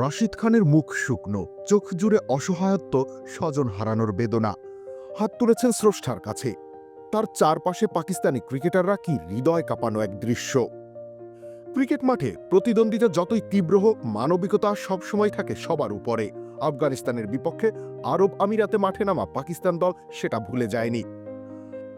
রাশিদ খানের মুখ শুকনো, চোখ জুড়ে অসহায়ত্ব স্বজন হারানোর বেদনা। হাত তুলেছেন স্রষ্টার কাছে। তার চারপাশে পাকিস্তানি ক্রিকেটাররা কি হৃদয় কাঁপানো এক দৃশ্য। ক্রিকেট মাঠে প্রতিদ্বন্দ্বিতা যতই তীব্র হোক, মানবিকতা সবসময় থাকে সবার উপরে। আফগানিস্তানের বিপক্ষে আরব আমিরাতে মাঠে নামা পাকিস্তান দল সেটা ভুলে যায়নি।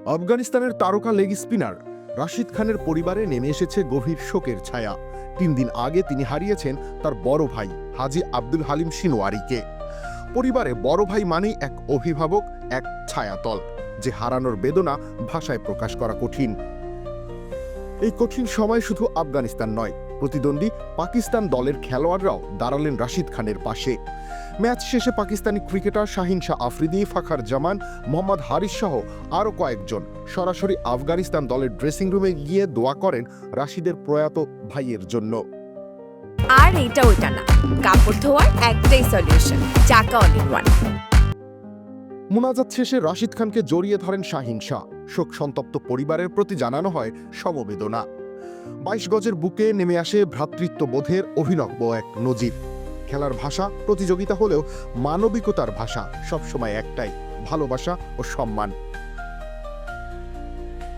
আফগানিস্তানের তারকা লেগ স্পিনার রাশিদ খানের পরিবারে নেমে এসেছে গভীর শোকের ছায়া। তিন দিন আগে তিনি হারিয়েছেন তার বড় ভাই, হাজি আব্দুল হালিম সিনোয়ারিকে পরিবারে বড় ভাই মানেই এক অভিভাবক, এক ছায়াতল, যে হারানোর বেদনা ভাষায় প্রকাশ করা কঠিন। এই কঠিন সময় শুধু আফগানিস্তান নয় প্রতিদ্বন্দ্বী পাকিস্তান দলের খেলোয়াড়রাও দাঁড়ালেন রাশিদ খানের পাশে। ম্যাচ শেষে পাকিস্তানি ক্রিকেটার শাহিন শাহ আফ্রিদি ফাখার জামান মোহাম্মদ হারিস সহ আরও কয়েকজন সরাসরি আফগানিস্তান দলের ড্রেসিং রুমে গিয়ে দোয়া করেন রাশিদের প্রয়াত ভাইয়ের জন্য। আর এটা ওইটা না। কাপড় ধোয়ার একটাই সলিউশন চাকা অল ইন ওয়ান মুনাজাত শেষে রাশিদ খানকে জড়িয়ে ধরেন শাহিন শাহ। শোক সন্তপ্ত পরিবারের প্রতি জানানো হয় সমবেদনা। বাইশ গজের বুকে নেমে আসে ভ্রাতৃত্ববোধের অভিনব এক নজির। খেলার ভাষা, প্রতিযোগিতা হলেও মানবিকতার ভাষা সবসময় একটাই, ভালোবাসা ও সম্মান।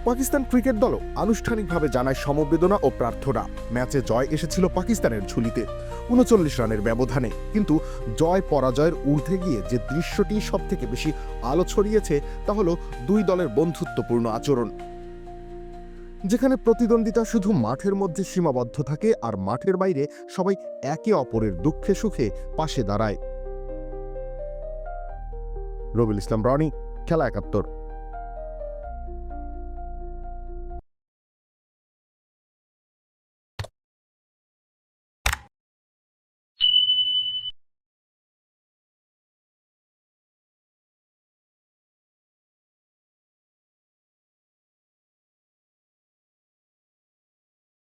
পাকিস্তান ক্রিকেট দলও আনুষ্ঠানিকভাবে জানায় সমবেদনা ও প্রার্থনা। ম্যাচে জয় এসেছিল পাকিস্তানের ঝুলিতে, উনচল্লিশ রানের ব্যবধানে। কিন্তু জয় পরাজয়ের ঊর্ধ্বে গিয়ে যে দৃশ্যটি সব থেকে বেশি আলো ছড়িয়েছে, তা হলো দুই দলের বন্ধুত্বপূর্ণ আচরণ। যেখানে প্রতিদ্বন্দ্বিতা শুধু মাঠের মধ্যে সীমাবদ্ধ থাকে আর মাঠের বাইরে সবাই একে অপরের দুঃখে সুখে পাশে দাঁড়ায়। রবিল ইসলাম, রনি, খেলা একাত্তর।